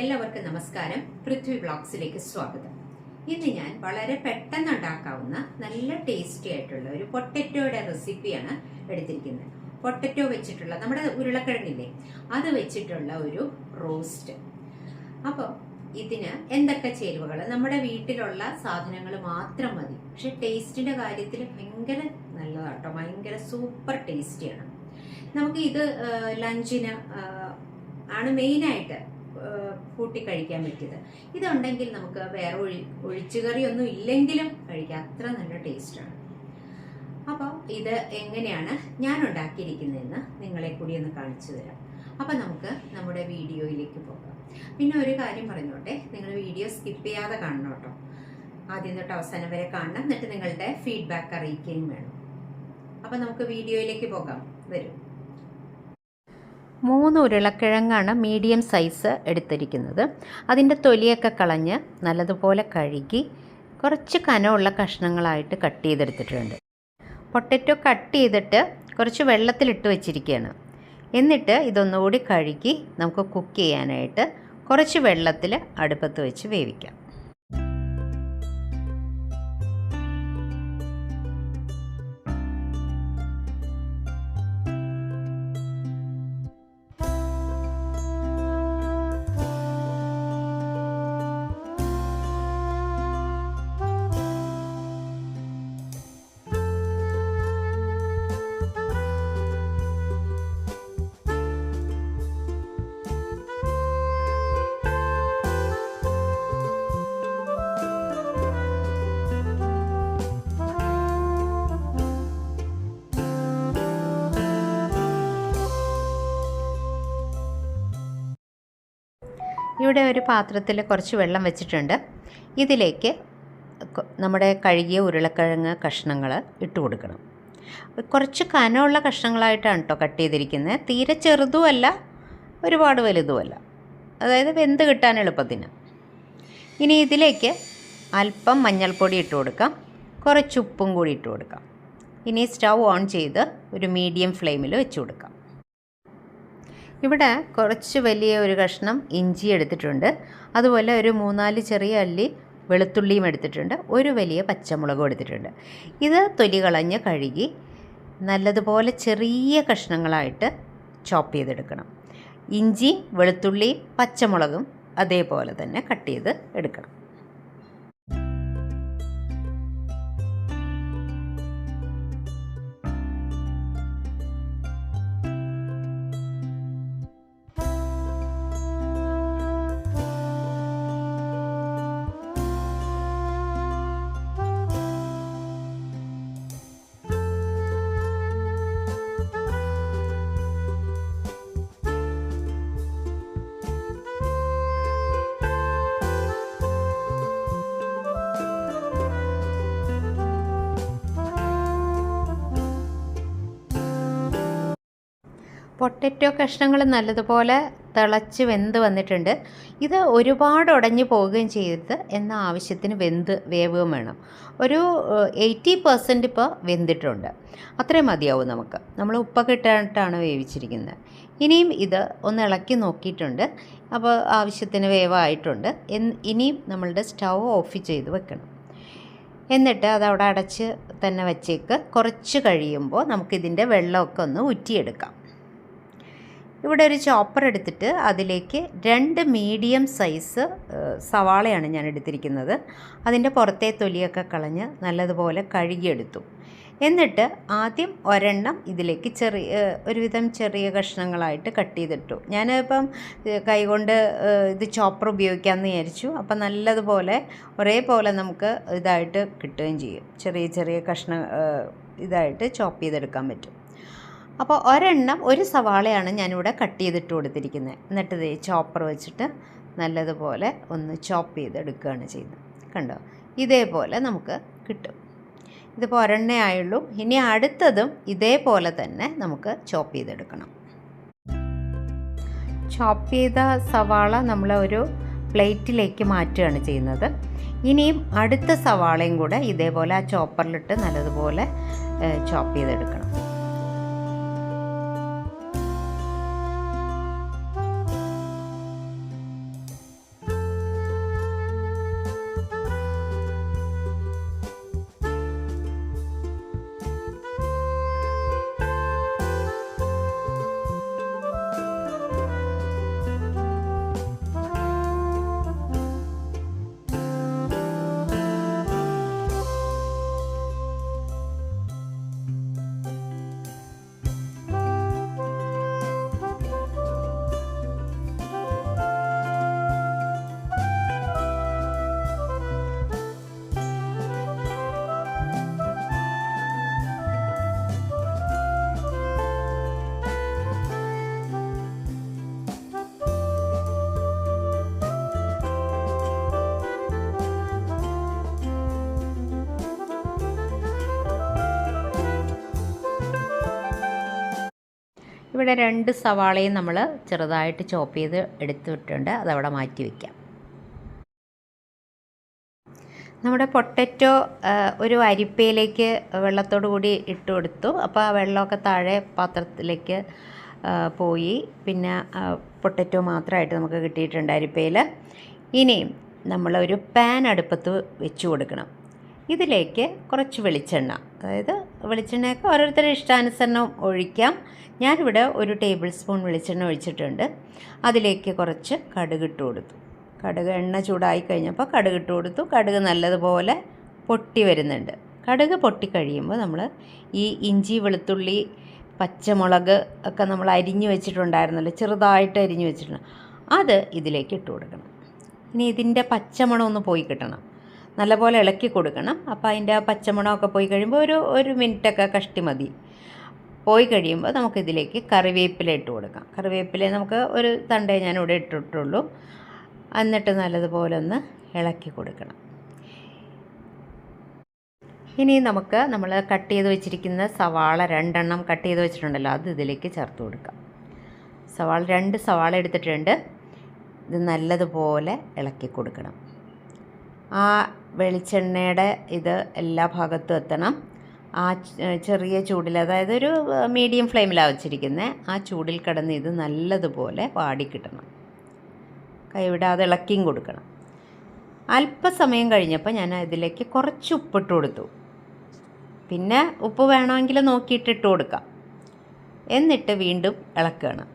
എല്ലാവർക്കും നമസ്കാരം. പൃഥ്വി ബ്ലോഗ്സിലേക്ക് സ്വാഗതം. ഇന്ന് ഞാൻ വളരെ പെട്ടെന്ന് ഉണ്ടാക്കാവുന്ന നല്ല ടേസ്റ്റി ആയിട്ടുള്ള ഒരു പൊട്ടറ്റോയുടെ റെസിപ്പിയാണ് എടുത്തിരിക്കുന്നത്. പൊട്ടറ്റോ വെച്ചിട്ടുള്ള നമ്മുടെ ഉരുളക്കിഴങ്ങില്ലേ അത് വെച്ചിട്ടുള്ള ഒരു റോസ്റ്റ് അപ്പോൾ ഇതിന് എന്തൊക്കെ ചേരുവകൾ നമ്മുടെ വീട്ടിലുള്ള സാധനങ്ങൾ മാത്രം മതി. പക്ഷെ ടേസ്റ്റിന്റെ കാര്യത്തിൽ ഭയങ്കര നല്ലതാട്ടോ. ഭയങ്കര സൂപ്പർ ടേസ്റ്റിയാണ് നമുക്ക് ഇത് ലഞ്ചിന് ആണ് മെയിനായിട്ട് കൂട്ടി കഴിക്കാൻ പറ്റിയത്. ഇതുണ്ടെങ്കിൽ നമുക്ക് വേറെ ഒഴി ഒഴിച്ചുകറിയൊന്നും ഇല്ലെങ്കിലും കഴിക്കാം. അത്ര നല്ല ടേസ്റ്റാണ്. അപ്പോൾ ഇത് എങ്ങനെയാണ് ഞാൻ ഉണ്ടാക്കിയിരിക്കുന്നതെന്ന് നിങ്ങളെ കൂടി ഒന്ന് കാണിച്ചു തരാം. അപ്പം നമുക്ക് നമ്മുടെ വീഡിയോയിലേക്ക് പോകാം. പിന്നെ ഒരു കാര്യം പറഞ്ഞോട്ടെ? നിങ്ങൾ വീഡിയോ സ്കിപ്പ് ചെയ്യാതെ കാണണം കേട്ടോ. ആദ്യം തൊട്ട് അവസാനം വരെ കാണണം. എന്നിട്ട് നിങ്ങളുടെ ഫീഡ്ബാക്ക് അറിയിക്കുകയും വേണം. അപ്പം നമുക്ക് വീഡിയോയിലേക്ക് പോകാം. വരും. മൂന്ന് ഉരുളക്കിഴങ്ങാണ് മീഡിയം സൈസ് എടുത്തിരിക്കുന്നത്. അതിന്റെ തൊലിയൊക്കെ കളഞ്ഞ് നല്ലതുപോലെ കഴുകി കുറച്ച് കനമുള്ള കഷ്ണങ്ങളായിട്ട് കട്ട് ചെയ്തെടുത്തിട്ടുണ്ട്. പൊട്ടറ്റോ കട്ട് ചെയ്തിട്ട് കുറച്ച് വെള്ളത്തിലിട്ട് വെച്ചിരിക്കുകയാണ്. എന്നിട്ട് ഇതൊന്നുകൂടി കഴുകി നമുക്ക് കുക്ക് ചെയ്യാനായിട്ട് കുറച്ച് വെള്ളത്തിൽ അടുപ്പത്ത് വെച്ച് വേവിക്കാം. ഇവിടെ ഒരു പാത്രത്തിൽ കുറച്ച് വെള്ളം വെച്ചിട്ടുണ്ട്. ഇതിലേക്ക് നമ്മുടെ കഴുകിയ ഉരുളക്കിഴങ്ങ് കഷ്ണങ്ങൾ ഇട്ട് കൊടുക്കണം. കുറച്ച് കനമുള്ള കഷ്ണങ്ങളായിട്ടാണ് കേട്ടോ കട്ട് ചെയ്തിരിക്കുന്നത്. തീരെ ചെറുതുമല്ല ഒരുപാട് വലുതുമല്ല. അതായത് വെന്ത് കിട്ടാൻ എളുപ്പത്തിന്. ഇനി ഇതിലേക്ക് അല്പം മഞ്ഞൾപ്പൊടി ഇട്ട് കൊടുക്കാം. കുറച്ച് ഉപ്പും കൂടി ഇട്ട് കൊടുക്കാം. ഇനി സ്റ്റൗ ഓൺ ചെയ്ത് ഒരു മീഡിയം ഫ്ലെയിമിൽ വെച്ച് കൊടുക്കാം. ഇവിടെ കുറച്ച് വലിയ ഒരു കഷ്ണം ഇഞ്ചി എടുത്തിട്ടുണ്ട്. അതുപോലെ ഒരു മൂന്നാൽ ചെറിയ അല്ലി വെളുത്തുള്ളിയും എടുത്തിട്ടുണ്ട്. ഒരു വലിയ പച്ചമുളകും എടുത്തിട്ടുണ്ട്. ഇത് തൊലി കളഞ്ഞ് കഴുകി നല്ലതുപോലെ ചെറിയ കഷ്ണങ്ങളായിട്ട് ചോപ്പ് ചെയ്തെടുക്കണം. ഇഞ്ചി വെളുത്തുള്ളി പച്ചമുളകും അതേപോലെ തന്നെ കട്ട് ചെയ്ത് എടുക്കണം. പൊട്ടറ്റോ കഷ്ണങ്ങൾ നല്ലതുപോലെ തിളച്ച് വെന്ത് വന്നിട്ടുണ്ട്. ഇത് ഒരുപാട് ഉടഞ്ഞു പോവുകയും ചെയ്യരുത് എന്ന ആവശ്യത്തിന് വെന്ത് വേവുകയും വേണം. ഒരു എയ്റ്റി പെർസെന്റ് ഇപ്പോൾ വെന്തിട്ടുണ്ട്. അത്രയും മതിയാവും നമുക്ക്. നമ്മൾ ഉപ്പൊക്കെ ഇട്ടിട്ടാണ് വേവിച്ചിരിക്കുന്നത്. ഇനിയും ഇത് ഒന്ന് ഇളക്കി നോക്കിയിട്ടുണ്ട്. അപ്പോൾ ആവശ്യത്തിന് വേവായിട്ടുണ്ട്. ഇനിയും നമ്മളുടെ സ്റ്റൗ ഓഫ് ചെയ്ത് വെക്കണം. എന്നിട്ട് അത് അവിടെ അടച്ച് തന്നെ വച്ചേക്ക്. കുറച്ച് കഴിയുമ്പോൾ നമുക്കിതിന്റെ വെള്ളമൊക്കെ ഒന്ന് ഉറ്റിയെടുക്കാം ഇവിടെ ഒരു ചോപ്പർ എടുത്തിട്ട് അതിലേക്ക് രണ്ട് മീഡിയം സൈസ് സവാളയാണ് ഞാൻ എടുത്തിരിക്കുന്നത്. അതിന്റെ പുറത്തെ തൊലിയൊക്കെ കളഞ്ഞ് നല്ലതുപോലെ കഴുകിയെടുത്തു. എന്നിട്ട് ആദ്യം ഒരെണ്ണം ഇതിലേക്ക് ചെറിയ ഒരുവിധം ചെറിയ കഷ്ണങ്ങളായിട്ട് കട്ട് ചെയ്തിട്ടു. ഞാനിപ്പം കൈകൊണ്ട് ഇത് ചോപ്പർ ഉപയോഗിക്കാമെന്ന് വിചാരിച്ചു. അപ്പം നല്ലതുപോലെ ഒരേപോലെ നമുക്ക് ഇതായിട്ട് കിട്ടുകയും ചെയ്യും. ചെറിയ ചെറിയ കഷ്ണ ഇതായിട്ട് ചോപ്പ് ചെയ്തെടുക്കാൻ പറ്റും. അപ്പോൾ ഒരെണ്ണം ഒരു സവാളയാണ് ഞാനിവിടെ കട്ട് ചെയ്തിട്ട് കൊടുത്തിരിക്കുന്നത് എന്നിട്ട് ഇത് ചോപ്പർ വെച്ചിട്ട് നല്ലതുപോലെ ഒന്ന് ചോപ്പ് ചെയ്തെടുക്കുകയാണ് ചെയ്യുന്നത്. കണ്ടോ? ഇതേപോലെ നമുക്ക് കിട്ടും. ഇതിപ്പോൾ ഒരെണ്ണേ ആയുള്ളൂ. ഇനി അടുത്തതും ഇതേപോലെ തന്നെ നമുക്ക് ചോപ്പ് ചെയ്തെടുക്കണം. ചോപ്പ് ചെയ്ത സവാള നമ്മൾ ഒരു പ്ലേറ്റിലേക്ക് മാറ്റുകയാണ് ചെയ്യുന്നത്. ഇനിയും അടുത്ത സവാളയും കൂടെ ഇതേപോലെ ആ ചോപ്പറിലിട്ട് നല്ലതുപോലെ ചോപ്പ് ചെയ്തെടുക്കണം. ഇവിടെ രണ്ട് സവാളയും നമ്മൾ ചെറുതായിട്ട് ചോപ്പ് ചെയ്ത് എടുത്തിട്ടുണ്ട്. അതവിടെ മാറ്റി വയ്ക്കാം നമ്മുടെ പൊട്ടറ്റോ ഒരു അരിപ്പയിലേക്ക് വെള്ളത്തോടു കൂടി ഇട്ട് കൊടുത്തു. അപ്പോൾ ആ വെള്ളമൊക്കെ താഴെ പാത്രത്തിലേക്ക് പോയി. പിന്നെ പൊട്ടറ്റോ മാത്രമായിട്ട് നമുക്ക് കിട്ടിയിട്ടുണ്ട് അരിപ്പയിൽ. ഇനിയും നമ്മളൊരു പാൻ അടുപ്പത്ത് വെച്ച് കൊടുക്കണം. ഇതിലേക്ക് കുറച്ച് വെളിച്ചെണ്ണ. അതായത് വെളിച്ചെണ്ണയൊക്കെ ഓരോരുത്തരുടെ ഇഷ്ടാനുസരണം ഒഴിക്കാം. ഞാനിവിടെ ഒരു ടേബിൾ സ്പൂൺ വെളിച്ചെണ്ണ ഒഴിച്ചിട്ടുണ്ട്. അതിലേക്ക് കുറച്ച് കടുകിട്ട് കൊടുത്തു. കടുക് എണ്ണ ചൂടായി കഴിഞ്ഞപ്പോൾ കടുക് ഇട്ട് കൊടുത്തു. കടുക് നല്ലതുപോലെ പൊട്ടി വരുന്നുണ്ട്. കടുക് പൊട്ടിക്കഴിയുമ്പോൾ നമ്മൾ ഈ ഇഞ്ചി വെളുത്തുള്ളി പച്ചമുളക് ഒക്കെ നമ്മൾ അരിഞ്ഞു വെച്ചിട്ടുണ്ടായിരുന്നല്ലോ ചെറുതായിട്ട് അരിഞ്ഞു വെച്ചിട്ടുണ്ട്. അത് ഇതിലേക്ക് ഇട്ട് കൊടുക്കണം. ഇനി ഇതിന്റെ പച്ചമണം ഒന്ന് പോയി കിട്ടണം. നല്ലപോലെ ഇളക്കി കൊടുക്കണം. അപ്പോൾ അതിന്റെ ആ പച്ചമണമൊക്കെ പോയി കഴിയുമ്പോൾ ഒരു ഒരു മിനിറ്റൊക്കെ കഷ്ടി മതി. പോയി കഴിയുമ്പോൾ നമുക്കിതിലേക്ക് കറിവേപ്പില ഇട്ട് കൊടുക്കാം. കറിവേപ്പില നമുക്ക് ഒരു തണ്ടേ ഞാൻ ഇവിടെ ഇട്ടിട്ടുള്ളൂ. എന്നിട്ട് നല്ലതുപോലെ ഒന്ന് ഇളക്കി കൊടുക്കണം. ഇനി നമുക്ക് നമ്മൾ കട്ട് ചെയ്ത് വെച്ചിരിക്കുന്ന സവാള രണ്ടെണ്ണം കട്ട് ചെയ്ത് വെച്ചിട്ടുണ്ടല്ലോ അത് ഇതിലേക്ക് ചേർത്ത് കൊടുക്കാം. സവാള രണ്ട് സവാള എടുത്തിട്ടുണ്ട്. ഇത് നല്ലതുപോലെ ഇളക്കി കൊടുക്കണം. ആ വെളിച്ചെണ്ണയുടെ ഇത് എല്ലാ ഭാഗത്തും എത്തണം. ആ ചെറിയ ചൂടിൽ അതായത് ഒരു മീഡിയം ഫ്ലെയിമിലാണ് വെച്ചിരിക്കുന്നത് ആ ചൂടിൽ കിടന്ന് ഇത് നല്ലതുപോലെ വാടിക്കിട്ടണം കൈവിടാതെ ഇളക്കിയും കൊടുക്കണം. അല്പസമയം കഴിഞ്ഞപ്പോൾ ഞാൻ ഇതിലേക്ക് കുറച്ച് ഉപ്പിട്ട് കൊടുത്തു. പിന്നെ ഉപ്പ് വേണമെങ്കിൽ നോക്കിയിട്ട് ഇട്ട് കൊടുക്കാം. എന്നിട്ട് വീണ്ടും ഇളക്കണം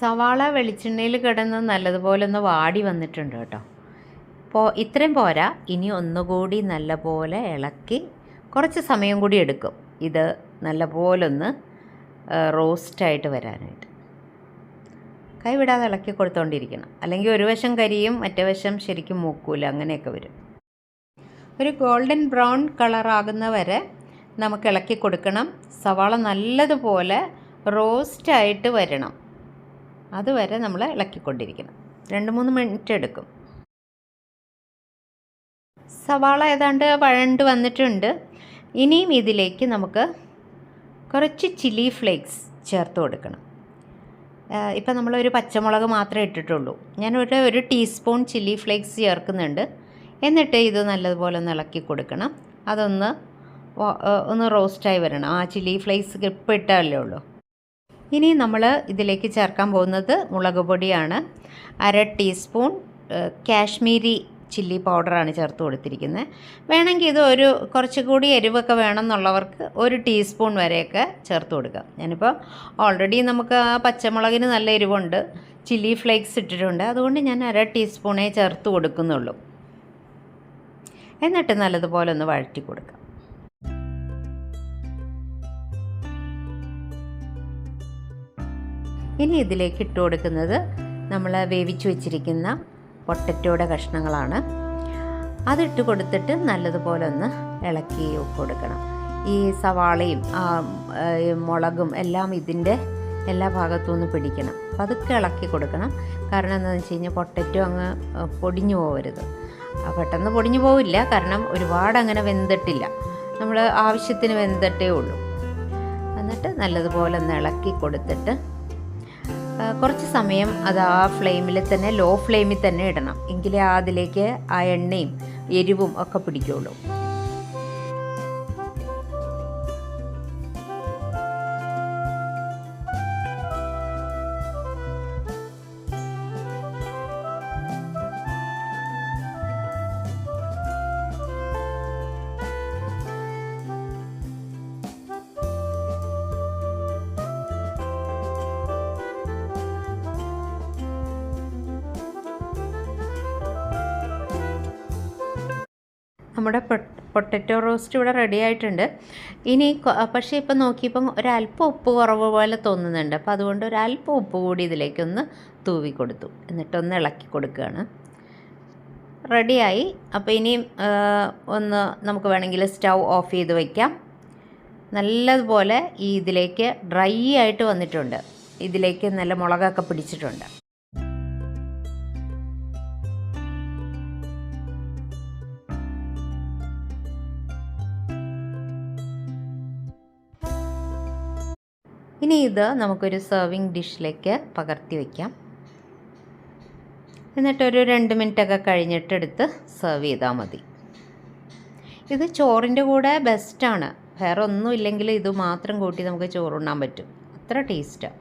സവാള വെളിച്ചെണ്ണയിൽ കിടന്ന് നല്ലതുപോലെ ഒന്ന് വാടി വന്നിട്ടുണ്ട് കേട്ടോ. അപ്പോൾ ഇത്രയും പോരാ. ഇനി ഒന്നുകൂടി നല്ലപോലെ ഇളക്കി കുറച്ച് സമയം കൂടി എടുക്കും. ഇത് നല്ലപോലെ ഒന്ന് റോസ്റ്റായിട്ട് വരാനായിട്ട്. കൈവിടാതെ ഇളക്കി കൊടുത്തോണ്ടിരിക്കണം. അല്ലെങ്കിൽ ഒരു വശം കരിയും മറ്റേ വശം ശരിക്കും മൂക്കൂല. അങ്ങനെയൊക്കെ വരും. ഒരു ഗോൾഡൻ ബ്രൗൺ കളറാകുന്ന വരെ നമുക്ക് ഇളക്കി കൊടുക്കണം. സവാള നല്ലതുപോലെ റോസ്റ്റായിട്ട് വരണം. അതുവരെ നമ്മൾ ഇളക്കിക്കൊണ്ടിരിക്കണം. രണ്ട് മൂന്ന് മിനിറ്റ് എടുക്കും. സവാള ഏതാണ്ട് വഴണ്ട് വന്നിട്ടുണ്ട്. ഇനിയും ഇതിലേക്ക് നമുക്ക് കുറച്ച് ചില്ലി ഫ്ലേക്സ് ചേർത്ത് കൊടുക്കണം. ഇപ്പം നമ്മളൊരു പച്ചമുളക് മാത്രമേ ഇട്ടിട്ടുള്ളൂ. ഞാൻ ഒരു ടീസ്പൂൺ ചില്ലി ഫ്ലേക്സ് ചേർക്കുന്നുണ്ട്. എന്നിട്ട് ഇത് നല്ലതുപോലെ ഒന്ന് ഇളക്കി കൊടുക്കണം. അതൊന്ന് ഒന്ന് റോസ്റ്റായി വരണം. ആ ചില്ലി ഫ്ലേക്സ് ഇപ്പം ഇട്ടല്ലേ ഉള്ളൂ. ഇനി നമ്മൾ ഇതിലേക്ക് ചേർക്കാൻ പോകുന്നത് മുളക് പൊടിയാണ്. അര ടീസ്പൂൺ കാശ്മീരി ചില്ലി പൗഡറാണ് ചേർത്ത് കൊടുത്തിരിക്കുന്നത്. വേണമെങ്കിൽ ഇത് ഒരു കുറച്ചുകൂടി എരിവൊക്കെ വേണമെന്നുള്ളവർക്ക് ഒരു ടീസ്പൂൺ വരെയൊക്കെ ചേർത്ത് കൊടുക്കാം. ഞാനിപ്പോൾ ഓൾറെഡി നമുക്ക് ആ പച്ചമുളകിന് നല്ല എരിവുണ്ട്. ചില്ലി ഫ്ലേക്സ് ഇട്ടിട്ടുണ്ട്. അതുകൊണ്ട് ഞാൻ അര ടീസ്പൂണേ ചേർത്ത് കൊടുക്കുന്നുള്ളൂ. എന്നിട്ട് നല്ലതുപോലെ ഒന്ന് വഴറ്റി കൊടുക്കാം. ഇനി ഇതിലേക്ക് ഇട്ട് കൊടുക്കുന്നത് നമ്മൾ വേവിച്ച് വെച്ചിരിക്കുന്ന പൊട്ടറ്റോയുടെ കഷ്ണങ്ങളാണ്. അതിട്ട് കൊടുത്തിട്ട് നല്ലതുപോലെ ഒന്ന് ഇളക്കി കൊടുക്കണം. ഈ സവാളയും മുളകും എല്ലാം ഇതിന്റെ എല്ലാ ഭാഗത്തു നിന്ന് പിടിക്കണം. പതുക്കെ ഇളക്കി കൊടുക്കണം. കാരണം എന്താണെന്ന് വെച്ച് കഴിഞ്ഞാൽ പൊട്ടറ്റോ അങ്ങ് പൊടിഞ്ഞു പോകരുത് പെട്ടെന്ന് പൊടിഞ്ഞു പോവില്ല. കാരണം ഒരുപാട് അങ്ങനെ വെന്തിട്ടില്ല. നമ്മൾ ആവശ്യത്തിന് വെന്തിട്ടേ ഉള്ളൂ. എന്നിട്ട് നല്ലതുപോലെ ഒന്ന് ഇളക്കി കൊടുത്തിട്ട് കുറച്ച് സമയം അത് ആ ഫ്ലെയിമിൽ തന്നെ ലോ ഫ്ലെയിമിൽ തന്നെ ഇടണം. എങ്കിലേ അതിലേക്ക് ആ എണ്ണയും എരിവും ഒക്കെ പിടിക്കുള്ളൂ. നമ്മുടെ പൊട്ടറ്റോ റോസ്റ്റ് ഇവിടെ റെഡി ആയിട്ടുണ്ട്. ഇനി പക്ഷേ ഇപ്പം നോക്കിയപ്പം ഒരല്പം ഉപ്പ് കുറവ് പോലെ തോന്നുന്നുണ്ട്. അപ്പോൾ അതുകൊണ്ട് ഒരല്പം ഉപ്പ് കൂടി ഇതിലേക്കൊന്ന് തൂവി കൊടുത്തു. എന്നിട്ടൊന്ന് ഇളക്കി കൊടുക്കുകയാണ്. റെഡിയായി അപ്പോൾ ഇനിയും ഒന്ന് നമുക്ക് വേണമെങ്കിൽ സ്റ്റൗ ഓഫ് ചെയ്ത് വയ്ക്കാം നല്ലതുപോലെ ഈ ഇതിലേക്ക് ഡ്രൈ ആയിട്ട് വന്നിട്ടുണ്ട്. ഇതിലേക്ക് നല്ല മുളകൊക്കെ പിടിച്ചിട്ടുണ്ട്. ഇനി ഇത് നമുക്കൊരു സെർവിങ് ഡിഷിലേക്ക് പകർത്തി വയ്ക്കാം എന്നിട്ടൊരു രണ്ട് മിനിറ്റൊക്കെ കഴിഞ്ഞിട്ട് എടുത്ത് സെർവ് ചെയ്താൽ മതി. ഇത് ചോറിന്റെ കൂടെ ബെസ്റ്റാണ് വേറെ ഒന്നും ഇല്ലെങ്കിൽ ഇത് മാത്രം കൂട്ടി നമുക്ക് ചോറുണ്ണാൻ പറ്റും. അത്ര ടേസ്റ്റാണ്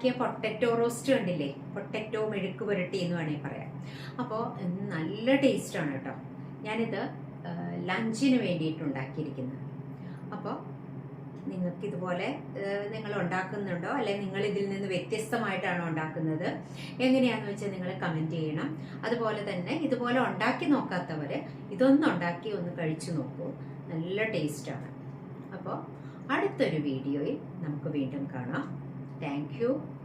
ഉണ്ടാക്കിയ പൊട്ടറ്റോ റോസ്റ്റ് കണ്ടില്ലേ? പൊട്ടറ്റോ മെഴുക്ക് പുരട്ടി എന്ന് വേണമെങ്കിൽ പറയാം. അപ്പോൾ നല്ല ടേസ്റ്റാണ് കേട്ടോ. ഞാനിത് ലഞ്ചിന് വേണ്ടിയിട്ട് ഉണ്ടാക്കിയിരിക്കുന്നത് അപ്പോൾ നിങ്ങൾക്ക് ഇതുപോലെ നിങ്ങൾ ഉണ്ടാക്കുന്നുണ്ടോ? അല്ലെങ്കിൽ നിങ്ങൾ ഇതിൽ നിന്ന് വ്യത്യസ്തമായിട്ടാണോ ഉണ്ടാക്കുന്നത്? എങ്ങനെയാണെന്ന് വെച്ചാൽ നിങ്ങൾ കമന്റ് ചെയ്യണം. അതുപോലെ തന്നെ ഇതുപോലെ ഉണ്ടാക്കി നോക്കാത്തവർ ഇതൊന്നും ഉണ്ടാക്കി ഒന്ന് കഴിച്ചു നോക്കൂ. നല്ല ടേസ്റ്റാണ് അപ്പോൾ അടുത്തൊരു വീഡിയോയിൽ നമുക്ക് വീണ്ടും കാണാം. Thank you.